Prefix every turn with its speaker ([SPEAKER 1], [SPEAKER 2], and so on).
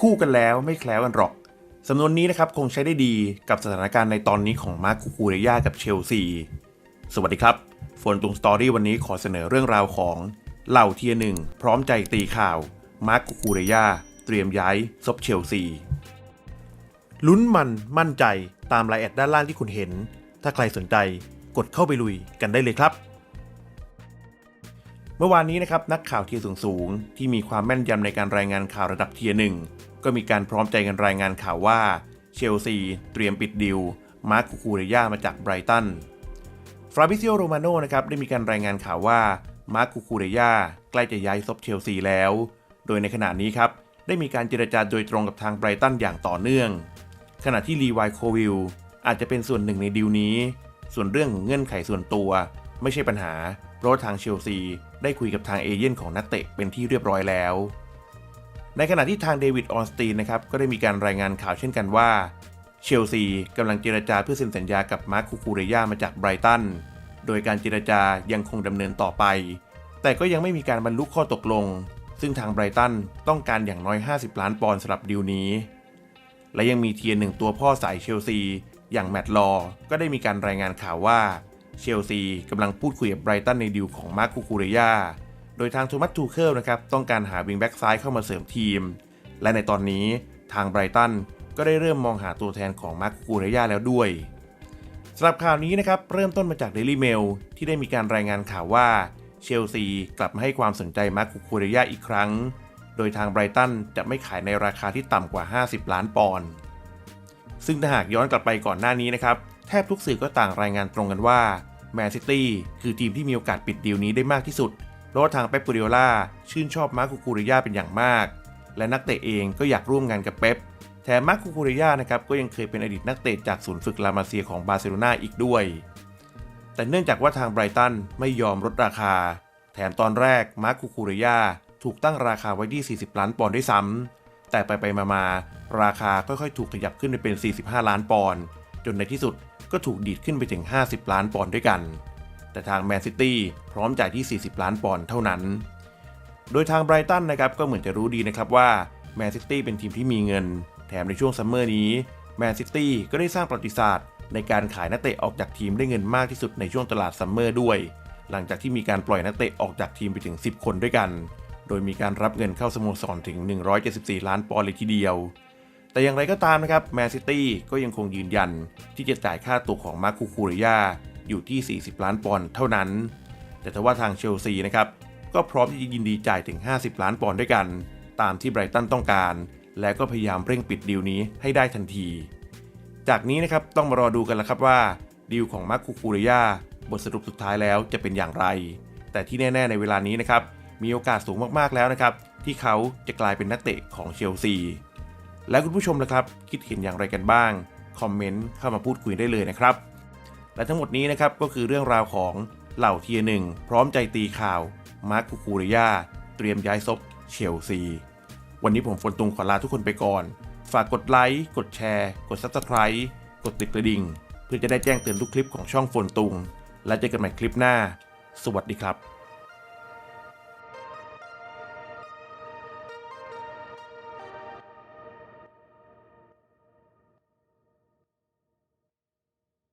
[SPEAKER 1] คู่กันแล้วไม่แคล้วกันหรอกสำนวนนี้นะครับคงใช้ได้ดีกับสถานการณ์ในตอนนี้ของมาร์คคูคูเรย่ากับเชลซี สวัสดีครับฝนตุงสตอรี่วันนี้ขอเสนอเรื่องราวของเหล่าเทียหนึ่งพร้อมใจตีข่าวมาร์คคูคูเรย่าเตรียมย้ายซบเชลซีลุ้นมันมั่นใจตามรายละเอียดด้านล่างที่คุณเห็น ถ้าใครสนใจกดเข้าไปลุยกันได้เลยครับ เมื่อวานนี้นะครับนักข่าวเทียร์สูงๆ ที่มีความแม่นยำในการรายงานข่าวระดับเทียร์หนึ่งก็มีการพร้อมใจกันรายงานข่าวว่าเชลซี เตรียมปิดดิวมาร์คคูคูเรย่ามาจากไบรตันฟราบิซิโอโรมาโนนะครับได้มีการรายงานข่าวว่ามาร์คคูคูเรย่าใกล้จะย้ายซบเชลซีแล้ว โดยในขณะนี้ครับได้มีการเจรจาโดยตรงกับทางไบรตันอย่างต่อเนื่อง ขณะที่ลีวายโควิลอาจจะเป็นส่วนหนึ่งในดีลนี้ ส่วนเรื่องของเงื่อนไขส่วนตัว ไม่ใช่ปัญหา เพราะทางเชลซี ได้คุยกับทางเอเย่นของนักเตะเป็นที่เรียบร้อยแล้ว ในขณะที่ทางเดวิดออนสตีนนะครับก็ได้มีการรายงานข่าวเช่นกันว่าเชลซีกำลังเจรจาเพื่อเซ็นสัญญากับมาร์คคูคูเรย่ามาจากไบรตันโดยการเจรจายังคงดำเนินต่อไป แต่ก็ยังไม่มีการบรรลุข้อตกลง ซึ่งทางไบรตันต้องการอย่างน้อย 50 ล้านปอนด์สำหรับดีลนี้ และยังมีเทียร์หนึ่งตัวพ่อสายเชลซี อย่างแมตต์ลอว์ก็ได้มีการรายงานข่าวว่า เชลซีกำลังพูดคุยกับไบรตันในดีลของมาร์คคูคูเรยาโดยทางโทมัสทูเคิลนะครับต้องการหาวิงแบ็กซ้ายเข้ามาเสริมทีม และในตอนนี้ทางไบรตันก็ได้เริ่มมองหาตัวแทนของมาร์คคูคูเรยาแล้วด้วยสำหรับข่าวนี้นะครับเริ่มต้นมาจาก Daily Mail ที่ได้มีการรายงานข่าวว่าเชลซีกลับมาให้ความสนใจมาร์คคูคูเรยาอีกครั้ง โดยทางไบรตันจะไม่ขายในราคาที่ต่ำกว่า 50 ล้านปอนด์ซึ่งถ้าหากย้อนกลับไปก่อนหน้านี้นะครับ แทบทุกสื่อก็ต่างรายงานตรงกันว่าแมนซิตี้คือทีมที่มีโอกาสปิดดีลนี้ได้มากที่สุด เพราะว่าทางเป๊ปปูริโอล่าชื่นชอบมาร์คูคูริยาเป็นอย่างมาก และนักเตะเองก็อยากร่วมงานกับเป๊ปแถมมาร์คูคูริยานะครับก็ยังเคยเป็นอดีตนักเตะจากศูนย์ฝึกลามาเซียของบาร์เซโลนาอีกด้วย แต่เนื่องจากว่าทางไบรตันไม่ยอมลดราคา แถมตอนแรกมาร์คูคูริยาถูกตั้งราคาไว้ที่ 40 ล้านปอนด์ด้วยซ้ำแต่ไปไปมามาราคาค่อยๆ ถูกขยับขึ้นไปเป็น 45 ล้านปอนด์จนในที่สุด ก็ถูกดีดขึ้นไปถึง 50 ล้านปอนด์ด้วยกัน แต่ทางแมนซิตี้พร้อมจ่ายที่ 40 ล้านปอนด์เท่านั้น โดยทางไบรตันนะครับก็เหมือนจะรู้ดีนะครับว่าแมนซิตี้เป็นทีมที่มีเงิน แถมในช่วงซัมเมอร์นี้แมนซิตี้ก็ได้สร้างประวัติศาสตร์ในการขายนักเตะออกจากทีมได้เงินมากที่สุดในช่วงตลาดซัมเมอร์ด้วย หลังจากที่มีการปล่อยนักเตะออกจากทีมไปถึง 10 คนด้วยกัน โดยมีการรับเงินเข้าสโมสรถึง 174 ล้านปอนด์เลยทีเดียว แต่อย่างไรก็ตามนะครับแมนซิตี้ก็ยังคงยืนยัน ที่จะจ่ายค่าตัวของมาร์คูคูริยาอยู่ที่ 40 ล้านปอนด์เท่านั้น แต่ถ้าว่าทางเชลซีนะครับก็พร้อมที่จะยินดีจ่ายถึง 50 ล้านปอนด์ด้วยกัน ตามที่ไบรตันต้องการ และก็พยายามเร่งปิดดีลนี้ให้ได้ทันที จากนี้นะครับต้องมารอดูกันละครับว่าดีลของมาร์คูคูริยาบทสรุปสุดท้ายแล้วจะเป็นอย่างไร แต่ที่แน่ ๆ ในเวลานี้นะครับมีโอกาสสูงมากๆแล้วนะครับที่เขาจะกลายเป็นนักเตะของเชลซี และคุณผู้ชมนะครับ คิดเห็นอย่างไรกันบ้าง คอมเมนต์เข้ามาพูดคุยได้เลยนะครับ และทั้งหมดนี้นะครับก็คือเรื่องราวของเหล่าเทียหนึ่งพร้อมใจตีข่าว มาร์คคูคูริยา เตรียมย้ายซบเชลซี วันนี้ผมฝนตุงขอลาทุกคนไปก่อน ฝากกดไลค์ กดแชร์ กด Subscribe กดติดกระดิ่ง เพื่อจะได้แจ้งเตือนทุกคลิปของช่องฝนตุง และเจอกันใหม่คลิปหน้า สวัสดีครับ